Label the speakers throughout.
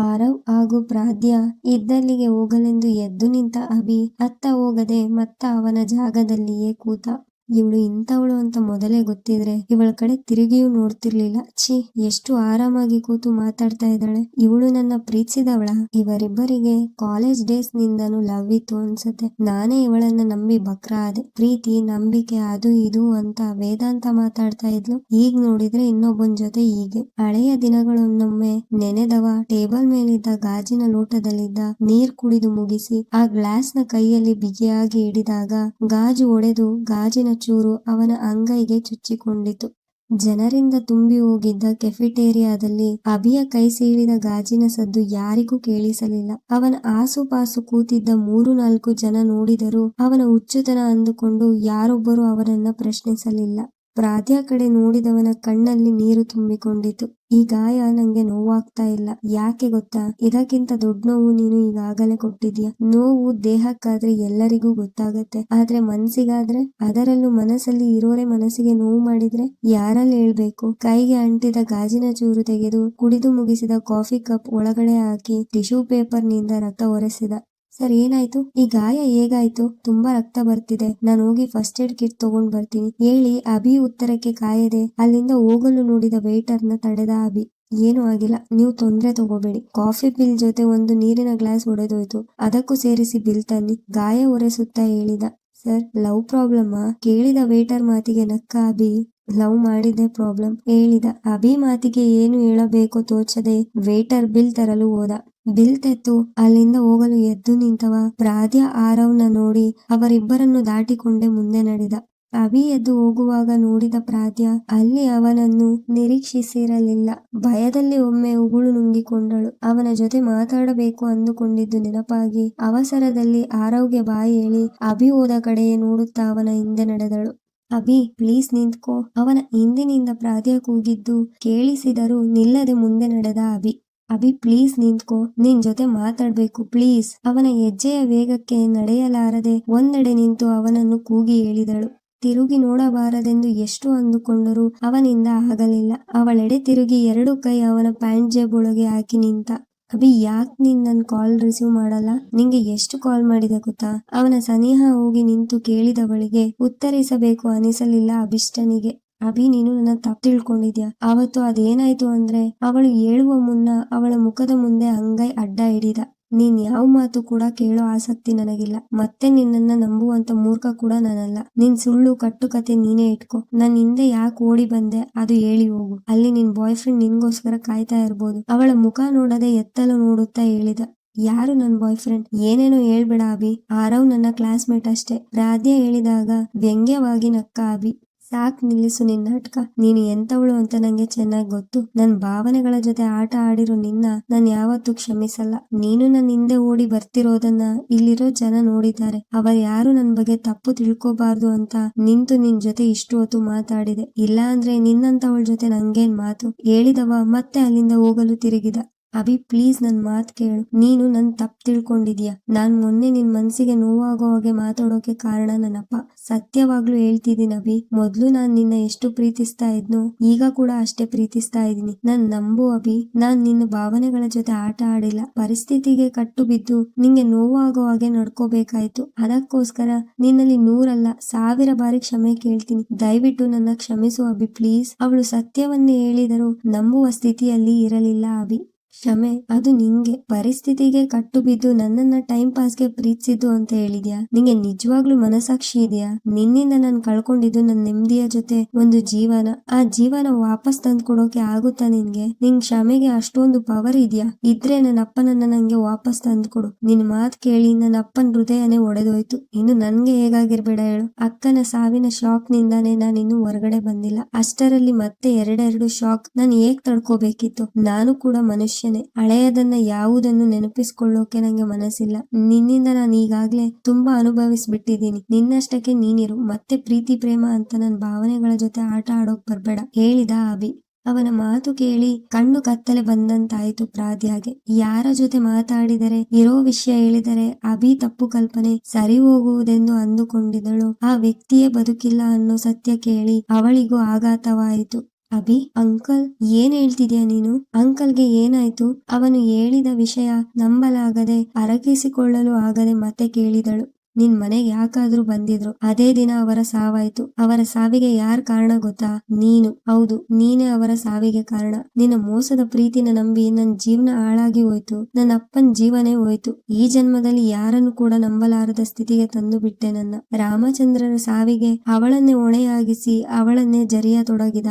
Speaker 1: ಆರವ್ ಹಾಗೂ ಪ್ರಾದ್ಯ ಇದ್ದಲ್ಲಿಗೆ ಹೋಗಲೆಂದು ಎದ್ದು ನಿಂತ ಅಭಿ ಅತ್ತ ಹೋಗದೆ ಮತ್ತ ಅವನ ಜಾಗದಲ್ಲಿಯೇ ಕೂತ ಇವಳು ಇಂಥವಳು ಅಂತ ಮೊದಲೇ ಗೊತ್ತಿದ್ರೆ ಇವಳ ಕಡೆ ತಿರುಗಿಯೂ ನೋಡ್ತಿರ್ಲಿಲ್ಲ. ಛೀ, ಎಷ್ಟು ಆರಾಮಾಗಿ ಕೂತು ಮಾತಾಡ್ತಾ ಇದ್ದಾಳೆ. ಇವಳು ನನ್ನ ಪ್ರೀತಿಸಿದವಳ. ಇವರಿಬ್ಬರಿಗೆ ಕಾಲೇಜ್ ಡೇಸ್ ನಿಂದನು ಲವ್ ಇತ್ತು ಅನ್ಸುತ್ತೆ. ನಾನೇ ಇವಳನ್ನ ನಂಬಿ ಬಕ್ರ ಆದೆ. ಪ್ರೀತಿ, ನಂಬಿಕೆ, ಅದು ಇದು ಅಂತ ವೇದಾಂತ ಮಾತಾಡ್ತಾ ಇದ್ಲು. ಈಗ ನೋಡಿದ್ರೆ ಇನ್ನೊಬ್ಬನ್ ಜೊತೆ ಹೀಗೆ. ಹಳೆಯ ದಿನಗಳನ್ನೊಮ್ಮೆ ನೆನೆದವ, ಟೇಬಲ್ ಮೇಲಿದ್ದ ಗಾಜಿನ ಲೋಟದಲ್ಲಿದ್ದ ನೀರ್ ಕುಡಿದು ಮುಗಿಸಿ, ಆ ಗ್ಲಾಸ್ನ ಕೈಯಲ್ಲಿ ಬಿಗಿಯಾಗಿ ಹಿಡಿದಾಗ ಗಾಜು ಒಡೆದು ಗಾಜಿನ ಚೂರು ಅವನ ಅಂಗೈಗೆ ಚುಚ್ಚಿಕೊಂಡಿತು. ಜನರಿಂದ ತುಂಬಿ ಹೋಗಿದ್ದ ಕೆಫಿಟೇರಿಯಾದಲ್ಲಿ ಅಭಿಯ ಕೈ ಸೀಳಿದ ಗಾಜಿನ ಸದ್ದು ಯಾರಿಗೂ ಕೇಳಿಸಲಿಲ್ಲ. ಅವನ ಆಸುಪಾಸು ಕೂತಿದ್ದ ಮೂರು ನಾಲ್ಕು ಜನ ನೋಡಿದರೂ ಅವನ ಹುಚ್ಚುತನ ಅಂದುಕೊಂಡು ಯಾರೊಬ್ಬರೂ ಅವನನ್ನ ಪ್ರಶ್ನಿಸಲಿಲ್ಲ. ಪ್ರಾದ್ಯ ಕಡೆ ನೋಡಿದವನ ಕಣ್ಣಲ್ಲಿ ನೀರು ತುಂಬಿಕೊಂಡಿತು ಈ ಗಾಯ ನಂಗೆ ನೋವಾಗ್ತಾ ಇಲ್ಲ. ಯಾಕೆ ಗೊತ್ತಾ? ಇದಕ್ಕಿಂತ ದೊಡ್ಡ ನೋವು ನೀನು ಈಗಾಗಲೇ ಕೊಟ್ಟಿದ್ಯಾ ನೋವು ದೇಹಕ್ಕಾದ್ರೆ ಎಲ್ಲರಿಗೂ ಗೊತ್ತಾಗತ್ತೆ. ಆದ್ರೆ ಮನ್ಸಿಗಾದ್ರೆ ಅದರಲ್ಲೂ ಮನಸ್ಸಲ್ಲಿ ಇರೋರೆ ಮನಸ್ಸಿಗೆ ನೋವು ಮಾಡಿದ್ರೆ ಯಾರಲ್ಲಿ ಹೇಳ್ಬೇಕು? ಕೈಗೆ ಅಂಟಿದ ಗಾಜಿನ ಚೂರು ತೆಗೆದು ಕುಡಿದು ಮುಗಿಸಿದ ಕಾಫಿ ಕಪ್ ಒಳಗಡೆ ಹಾಕಿ ಟಿಶ್ಯೂ ಪೇಪರ್ನಿಂದ ರಕ್ತ ಒರೆಸಿದ. ಸರ್, ಏನಾಯ್ತು? ಈ ಗಾಯ ಹೇಗಾಯ್ತು? ತುಂಬಾ ರಕ್ತ ಬರ್ತಿದೆ. ನಾನು ಹೋಗಿ ಫಸ್ಟ್ ಏಡ್ ಕಿಟ್ ತಗೊಂಡ್ ಬರ್ತೀನಿ. ಹೇಳಿ, ಅಭಿ ಉತ್ತರಕ್ಕೆ ಕಾಯದೆ, ಅಲ್ಲಿಂದ ಹೋಗಲು ನೋಡಿದ ವೇಟರ್ನ ತಡೆದ ಅಭಿ. ಏನು ಆಗಿಲ್ಲ. ನೀವು ತೊಂದ್ರೆ ತಗೋಬೇಡಿ. ಕಾಫಿ ಬಿಲ್ ಜೊತೆ ಒಂದು ನೀರಿನ ಗ್ಲಾಸ್ ಒಡೆದೋಯ್ತು. ಅದಕ್ಕೂ ಸೇರಿಸಿ ಬಿಲ್ ತನ್ನಿ. ಗಾಯ ಒರೆಸುತ್ತಾ ಹೇಳಿದ, ಸರ್ ಲವ್ ಪ್ರಾಬ್ಲಮ್ ಕೇಳಿದ ವೇಟರ್ ಮಾತಿಗೆ ನಕ್ಕ ಅಭಿ ಲವ್ ಮಾಡಿದೆ ಪ್ರಾಬ್ಲಮ್ ಹೇಳಿದ. ಅಭಿ ಮಾತಿಗೆ ಏನು ಹೇಳಬೇಕೋ ತೋಚದೆ ವೇಟರ್ ಬಿಲ್ ತರಲು ಹೋದ. ಬಿಲ್ ತೆತ್ತು ಅಲ್ಲಿಂದ ಹೋಗಲು ಎದ್ದು ನಿಂತವ ಪ್ರಾದ್ಯ ಆರವ್ನ ನೋಡಿ ಅವರಿಬ್ಬರನ್ನು ದಾಟಿಕೊಂಡೇ ಮುಂದೆ ನಡೆದ. ಅಭಿ ಎದ್ದು ಹೋಗುವಾಗ ನೋಡಿದ ಪ್ರಾದ್ಯ ಅಲ್ಲಿ ಅವನನ್ನು ನಿರೀಕ್ಷಿಸಿರಲಿಲ್ಲ. ಭಯದಲ್ಲಿ ಒಮ್ಮೆ ಉಗುಳು ನುಂಗಿಕೊಂಡಳು. ಅವನ ಜೊತೆ ಮಾತಾಡಬೇಕು ಅಂದುಕೊಂಡಿದ್ದು ನೆನಪಾಗಿ ಅವಸರದಲ್ಲಿ ಆರವ್ಗೆ ಬಾಯಿ ಹೇಳಿ ಅಭಿ ಹೋದ ಕಡೆಯೇ ನೋಡುತ್ತಾ ಅವನ ಹಿಂದೆ ನಡೆದಳು. ಅಭಿ, ಪ್ಲೀಸ್ ನಿಂತ್ಕೋ. ಅವನ ಹಿಂದಿನಿಂದ ಪ್ರಾಧ್ಯ ಕೂಗಿದ್ದು ಕೇಳಿಸಿದರೂ ನಿಲ್ಲದೆ ಮುಂದೆ ನಡೆದ ಅಭಿ. ಅಭಿ, ಪ್ಲೀಸ್ ನಿಂತ್ಕೋ. ನಿನ್ ಜೊತೆ ಮಾತಾಡ್ಬೇಕು, ಪ್ಲೀಸ್. ಅವನ ಹೆಜ್ಜೆಯ ವೇಗಕ್ಕೆ ನಡೆಯಲಾರದೆ ಒಂದೆಡೆ ನಿಂತು ಅವನನ್ನು ಕೂಗಿ ಹೇಳಿದಳು. ತಿರುಗಿ ನೋಡಬಾರದೆಂದು ಎಷ್ಟು ಅಂದುಕೊಂಡರೂ ಅವನಿಂದ ಆಗಲಿಲ್ಲ. ಅವಳೆಡೆ ತಿರುಗಿ ಎರಡು ಕೈ ಅವನ ಪ್ಯಾಂಟ್ ಜೇಬೊಳಗೆ ಹಾಕಿ ನಿಂತ. ಅಭಿ ಯಾಕ್ ನೀನ್ ನನ್ ಕಾಲ್ ರಿಸೀವ್ ಮಾಡಲ್ಲ? ನಿಂಗೆ ಎಷ್ಟು ಕಾಲ್ ಮಾಡಿದೆ ಗೊತ್ತಾ? ಅವನ ಸನಿಹ ಹೋಗಿ ನಿಂತು ಕೇಳಿದವಳಿಗೆ ಉತ್ತರಿಸಬೇಕು ಅನಿಸಲಿಲ್ಲ ಅಭಿಷ್ಟನಿಗೆ. ಅಭಿ, ನೀನು ನನ್ನ ತಪ್ಪು ತಿಳ್ಕೊಂಡಿದ್ಯಾ? ಅವತ್ತು ಅದೇನಾಯ್ತು ಅಂದ್ರೆ, ಅವಳು ಹೇಳುವ ಮುನ್ನ ಅವಳ ಮುಖದ ಮುಂದೆ ಅಂಗೈ ಅಡ್ಡ ಹಿಡಿದ. ನೀನ್ ಯಾವ ಮಾತು ಕೂಡ ಕೇಳೋ ಆಸಕ್ತಿ ನನಗಿಲ್ಲ. ಮತ್ತೆ ನಿನ್ನನ್ನ ನಂಬುವಂತ ಮೂರ್ಖ ಕೂಡ ನಾನಲ್ಲ. ನಿನ್ ಸುಳ್ಳು ಕಟ್ಟು ಕತೆ ನೀನೇ ಇಟ್ಕೋ. ನನ್ ಹಿಂದೆ ಯಾಕೆ ಓಡಿ ಬಂದೆ ಅದು ಹೇಳಿ ಹೋಗು. ಅಲ್ಲಿ ನಿನ್ ಬಾಯ್ ಫ್ರೆಂಡ್ ನಿನ್ಗೋಸ್ಕರ ಕಾಯ್ತಾ ಇರ್ಬೋದು. ಅವಳ ಮುಖ ನೋಡದೆ ಎತ್ತಲು ನೋಡುತ್ತಾ ಹೇಳಿದ. ಯಾರು ನನ್ ಬಾಯ್ ಫ್ರೆಂಡ್ ಏನೇನೋ ಹೇಳ್ಬೇಡ ಅಭಿ. ಆರವ್ ನನ್ನ ಕ್ಲಾಸ್ಮೇಟ್ ಅಷ್ಟೇ. ರಾಧ್ಯ ಹೇಳಿದಾಗ ವ್ಯಂಗ್ಯವಾಗಿ ನಕ್ಕ ಅಭಿ. ಸಾಕ್ ನಿಲ್ಲಿಸು ನಿನ್ನ ನಾಟಕ ನೀನು ಎಂತವಳು ಅಂತ ನಂಗೆ ಚೆನ್ನಾಗಿ ಗೊತ್ತು. ನನ್ ಭಾವನೆಗಳ ಜೊತೆ ಆಟ ಆಡಿರೋ ನಿನ್ನ ನಾನ್ ಯಾವತ್ತೂ ಕ್ಷಮಿಸಲ್ಲ. ನೀನು ನನ್ನ ಹಿಂದೆ ಓಡಿ ಬರ್ತಿರೋದನ್ನ ಇಲ್ಲಿರೋ ಜನ ನೋಡಿದ್ದಾರೆ. ಅವರು ಯಾರು ನನ್ ಬಗ್ಗೆ ತಪ್ಪು ತಿಳ್ಕೋಬಾರ್ದು ಅಂತ ನಿಂತು ನಿನ್ ಜೊತೆ ಇಷ್ಟು ಹೊತ್ತು ಮಾತಾಡಿದೆ. ಇಲ್ಲ ಅಂದ್ರೆ ನಿನ್ನಂತವಳ ಜೊತೆ ನಂಗೇನ್ ಮಾತು? ಹೇಳಿದವ ಮತ್ತೆ ಅಲ್ಲಿಂದ ಹೋಗಲು ತಿರುಗಿದ. ಅಭಿ ಪ್ಲೀಸ್ ನನ್ ಮಾತ್ ಕೇಳು. ನೀನು ನನ್ ತಪ್ಪು ತಿಳ್ಕೊಂಡಿದ್ಯಾ? ನಾನ್ ಮೊನ್ನೆ ನಿನ್ ಮನ್ಸಿಗೆ ನೋವಾಗೋ ಹಾಗೆ ಮಾತಾಡೋಕೆ ಕಾರಣ ನನ್ನಪ್ಪ. ಸತ್ಯವಾಗ್ಲೂ ಹೇಳ್ತಿದ್ದೀನಿ ಅಭಿ. ಮೊದ್ಲು ನಾನ್ ನಿನ್ನ ಎಷ್ಟು ಪ್ರೀತಿಸ್ತಾ ಇದ್ನೋ, ಈಗ ಕೂಡ ಅಷ್ಟೇ ಪ್ರೀತಿಸ್ತಾ ಇದ್ದೀನಿ. ನನ್ ನಂಬು ಅಭಿ. ನಾನ್ ನಿನ್ನ ಭಾವನೆಗಳ ಜೊತೆ ಆಟ ಆಡಿಲ್ಲ. ಪರಿಸ್ಥಿತಿಗೆ ಕಟ್ಟು ಬಿದ್ದು ನಿಂಗೆ ನೋವಾಗೋ ಹಾಗೆ ನಡ್ಕೋಬೇಕಾಯ್ತು. ಅದಕ್ಕೋಸ್ಕರ ನಿನ್ನಲ್ಲಿ ನೂರಲ್ಲ, ಸಾವಿರ ಬಾರಿ ಕ್ಷಮೆ ಕೇಳ್ತೀನಿ. ದಯವಿಟ್ಟು ನನ್ನ ಕ್ಷಮಿಸು ಅಭಿ ಪ್ಲೀಸ್ ಅವಳು ಸತ್ಯವನ್ನೇ ಹೇಳಿದರೂ ನಂಬುವ ಸ್ಥಿತಿಯಲ್ಲಿ ಇರಲಿಲ್ಲ ಅಭಿ. ಕ್ಷಮೆ, ಅದು ನಿಂಗೆ. ಪರಿಸ್ಥಿತಿಗೆ ಕಟ್ಟು ಬಿದ್ದು ನನ್ನನ್ನ ಟೈಮ್ ಪಾಸ್ಗೆ ಪ್ರೀತಿಸಿದ್ದು ಅಂತ ಹೇಳಿದ್ಯಾ? ನಿಂಗೆ ನಿಜವಾಗ್ಲೂ ಮನಸಾಕ್ಷಿ ಇದೆಯಾ? ನಿನ್ನಿಂದ ನಾನು ಕಳ್ಕೊಂಡಿದ್ದು ನನ್ನ ನೆಮ್ಮದಿಯ ಜೊತೆ ಒಂದು ಜೀವನ. ಆ ಜೀವನ ವಾಪಸ್ ತಂದು ಕೊಡೋಕೆ ಆಗುತ್ತಾ ನಿನ್ಗೆ? ನಿನ್ ಕ್ಷಮೆಗೆ ಅಷ್ಟೊಂದು ಪವರ್ ಇದೆಯಾ? ಇದ್ರೆ ನನ್ನ ಅಪ್ಪನನ್ನ ನಂಗೆ ವಾಪಸ್ ತಂದು ಕೊಡು ನಿನ್ ಮಾತ್ ಕೇಳಿ ನನ್ನ ಅಪ್ಪನ ಹೃದಯನೇ ಒಡೆದೋಯ್ತು. ಇನ್ನು ನನ್ಗೆ ಹೇಗಾಗಿರ್ಬೇಡ ಹೇಳು. ಅಕ್ಕನ ಸಾವಿನ ಶಾಕ್ ನಿಂದಾನೇ ನಾನು ಇನ್ನು ಹೊರಗಡೆ ಬಂದಿಲ್ಲ. ಅಷ್ಟರಲ್ಲಿ ಮತ್ತೆ ಎರಡೆರಡು ಶಾಕ್ ನಾನು ಹೇಗ್ ತಡ್ಕೋಬೇಕಿತ್ತು. ನಾನು ಕೂಡ ಮನುಷ್ಯ ಮನುಷ್ಯನೇ ಹಳೆಯದನ್ನ ಯಾವುದನ್ನು ನೆನಪಿಸ್ಕೊಳ್ಳೋಕೆ ನಂಗೆ ಮನಸ್ಸಿಲ್ಲ. ನಿನ್ನಿಂದ ನಾನು ಈಗಾಗ್ಲೇ ತುಂಬಾ ಅನುಭವಿಸ್ಬಿಟ್ಟಿದ್ದೀನಿ. ನಿನ್ನಷ್ಟಕ್ಕೆ ನೀನಿರು. ಮತ್ತೆ ಪ್ರೀತಿ, ಪ್ರೇಮ ಅಂತ ನನ್ನ ಭಾವನೆಗಳ ಜೊತೆ ಆಟ ಆಡೋಕ್ ಬರ್ಬೇಡ. ಹೇಳಿದ ಅಭಿ. ಅವನ ಮಾತು ಕೇಳಿ ಕಣ್ಣು ಕತ್ತಲೆ ಬಂದಂತಾಯ್ತು ಪ್ರಾದ್ಯಾಗೆ ಯಾರ ಜೊತೆ ಮಾತಾಡಿದರೆ, ಇರೋ ವಿಷಯ ಹೇಳಿದರೆ ಅಭಿ ತಪ್ಪು ಕಲ್ಪನೆ ಸರಿ ಹೋಗುವುದೆಂದು ಅಂದುಕೊಂಡಿದಳು ಆ ವ್ಯಕ್ತಿಯೇ ಬದುಕಿಲ್ಲ ಅನ್ನೋ ಸತ್ಯ ಕೇಳಿ ಅವಳಿಗೂ ಆಘಾತವಾಯಿತು. ಅಭಿ, ಅಂಕಲ್, ಏನ್ ಹೇಳ್ತಿದ್ಯಾ ನೀನು? ಅಂಕಲ್ಗೆ ಏನಾಯ್ತು? ಅವನು ಹೇಳಿದ ವಿಷಯ ನಂಬಲಾಗದೆ ಅರಗಿಸಿಕೊಳ್ಳಲು ಆಗದೆ ಮತ್ತೆ ಕೇಳಿದಳು. ನಿನ್ ಮನೆಗೆ ಯಾಕಾದ್ರೂ ಬಂದಿದ್ರು. ಅದೇ ದಿನ ಅವರ ಸಾವಾಯ್ತು. ಅವರ ಸಾವಿಗೆ ಯಾರ್ ಕಾರಣ ಗೊತ್ತಾ? ನೀನು. ಹೌದು, ನೀನೇ ಅವರ ಸಾವಿಗೆ ಕಾರಣ. ನಿನ್ನ ಮೋಸದ ಪ್ರೀತಿನ ನಂಬಿ ನನ್ ಜೀವನ ಹಾಳಾಗಿ ಹೋಯ್ತು. ನನ್ನ ಅಪ್ಪನ್ ಜೀವನೇ ಹೋಯ್ತು. ಈ ಜನ್ಮದಲ್ಲಿ ಯಾರನ್ನು ಕೂಡ ನಂಬಲಾರದ ಸ್ಥಿತಿಗೆ ತಂದು ಬಿಟ್ಟೆ ನನ್ನ. ರಾಮಚಂದ್ರರ ಸಾವಿಗೆ ಅವಳನ್ನೇ ಹೊಣೆಯಾಗಿಸಿ ಅವಳನ್ನೇ ಜರಿಯ ತೊಡಗಿದ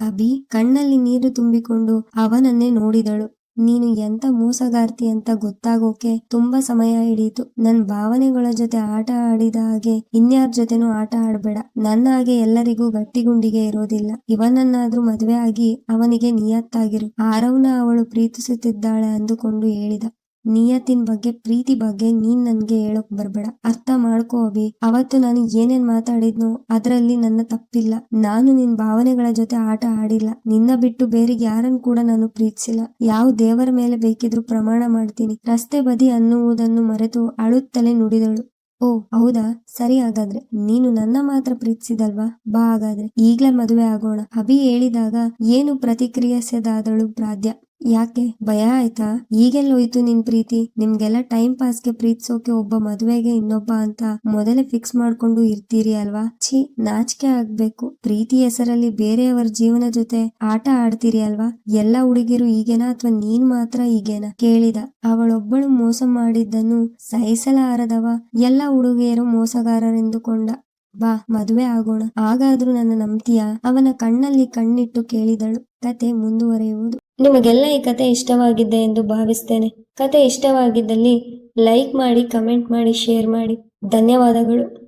Speaker 1: ಅಭಿ ಕಣ್ಣಲ್ಲಿ ನೀರು ತುಂಬಿಕೊಂಡು ಅವನನ್ನೇ ನೋಡಿದಳು. ನೀನು ಎಂತ ಮೋಸಗಾರ್ತಿ ಅಂತ ಗೊತ್ತಾಗೋಕೆ ತುಂಬಾ ಸಮಯ ಹಿಡಿಯಿತು ನನ್ ಭಾವನೆಗಳ ಜೊತೆ ಆಟ ಆಡಿದ ಹಾಗೆ ಇನ್ಯಾರ ಜೊತೆನೂ ಆಟ ಆಡ್ಬೇಡ. ನನ್ನ ಹಾಗೆ ಎಲ್ಲರಿಗೂ ಗಟ್ಟಿಗುಂಡಿಗೆ ಇರೋದಿಲ್ಲ. ಇವನನ್ನಾದ್ರೂ ಮದ್ವೆ ಆಗಿ ಅವನಿಗೆ ನಿಯತ್ತಾಗಿರು. ಆರವ್ನ ಅವಳು ಪ್ರೀತಿಸುತ್ತಿದ್ದಾಳೆ ಅಂದುಕೊಂಡು ಹೇಳಿದ. ನಿಯತ್ತಿನ ಬಗ್ಗೆ, ಪ್ರೀತಿ ಬಗ್ಗೆ ನೀನ್ ನನ್ಗೆ ಹೇಳೋಕ್ ಬರ್ಬೇಡ. ಅರ್ಥ ಮಾಡ್ಕೋ ಅಭಿ. ಅವತ್ತು ನಾನು ಏನೇನ್ ಮಾತಾಡಿದ್ನೋ ಅದ್ರಲ್ಲಿ ನನ್ನ ತಪ್ಪಿಲ್ಲ. ನಾನು ನಿನ್ ಭಾವನೆಗಳ ಜೊತೆ ಆಟ ಆಡಿಲ್ಲ. ನಿನ್ನ ಬಿಟ್ಟು ಬೇರೆ ಯಾರನ್ ಕೂಡ ನಾನು ಪ್ರೀತಿಸಿಲ್ಲ. ಯಾವ ದೇವರ ಮೇಲೆ ಬೇಕಿದ್ರು ಪ್ರಮಾಣ ಮಾಡ್ತೀನಿ. ರಸ್ತೆ ಬದಿ ಅನ್ನುವುದನ್ನು ಮರೆತು ಅಳುತ್ತಲೇ ನುಡಿದಳು. ಓ, ಹೌದಾ? ಸರಿ ಹಾಗಾದ್ರೆ. ನೀನು ನನ್ನ ಮಾತ್ರ ಪ್ರೀತಿಸಿದಲ್ವಾ? ಬಾ ಹಾಗಾದ್ರೆ. ಈಗ್ಲೇ ಮದುವೆ ಆಗೋಣ. ಅಭಿ ಹೇಳಿದಾಗ ಏನು ಪ್ರತಿಕ್ರಿಯಿಸದಾದಳು ಪ್ರಾದ್ಯ. ಯಾಕೆ? ಭಯ ಆಯ್ತಾ? ಈಗೆಲ್ಲೋಯ್ತು ನಿನ್ ಪ್ರೀತಿ. ನಿಮ್ಗೆಲ್ಲ ಟೈಮ್ ಪಾಸ್ಗೆ ಪ್ರೀತಿಸೋಕೆ ಒಬ್ಬ ಮದುವೆಗೆ ಇನ್ನೊಬ್ಬ ಅಂತ ಮೊದಲೇ ಫಿಕ್ಸ್ ಮಾಡ್ಕೊಂಡು ಇರ್ತೀರಿ ಅಲ್ವಾ? ಛೀ, ನಾಚಿಕೆ ಆಗ್ಬೇಕು. ಪ್ರೀತಿ ಹೆಸರಲ್ಲಿ ಬೇರೆಯವರ ಜೀವನ ಜೊತೆ ಆಟ ಆಡ್ತೀರಿ ಅಲ್ವಾ? ಎಲ್ಲ ಹುಡುಗಿರು ಈಗೇನಾ ಅಥವಾ ನೀನ್ ಮಾತ್ರ ಈಗೇನಾ? ಕೇಳಿದ. ಅವಳೊಬ್ಬಳು ಮೋಸ ಮಾಡಿದ್ದನ್ನು ಸಹಿಸಲಾರದವ ಎಲ್ಲ ಹುಡುಗಿಯರು ಮೋಸಗಾರರೆಂದುಕೊಂಡ ಬಾ, ಮದುವೆ ಆಗೋಣ. ಹಾಗಾದ್ರೂ ನನ್ನ ನಂಬ್ತೀಯ? ಅವನ ಕಣ್ಣಲ್ಲಿ ಕಣ್ಣಿಟ್ಟು ಕೇಳಿದಳು. ಕತೆ ಮುಂದುವರೆಯುವುದು. ನಿಮಗೆಲ್ಲ ಈ ಕತೆ ಇಷ್ಟವಾಗಿದೆ ಎಂದು ಭಾವಿಸ್ತೇನೆ. ಕತೆ ಇಷ್ಟವಾಗಿದ್ದಲ್ಲಿ ಲೈಕ್ ಮಾಡಿ, ಕಮೆಂಟ್ ಮಾಡಿ, ಶೇರ್ ಮಾಡಿ. ಧನ್ಯವಾದಗಳು.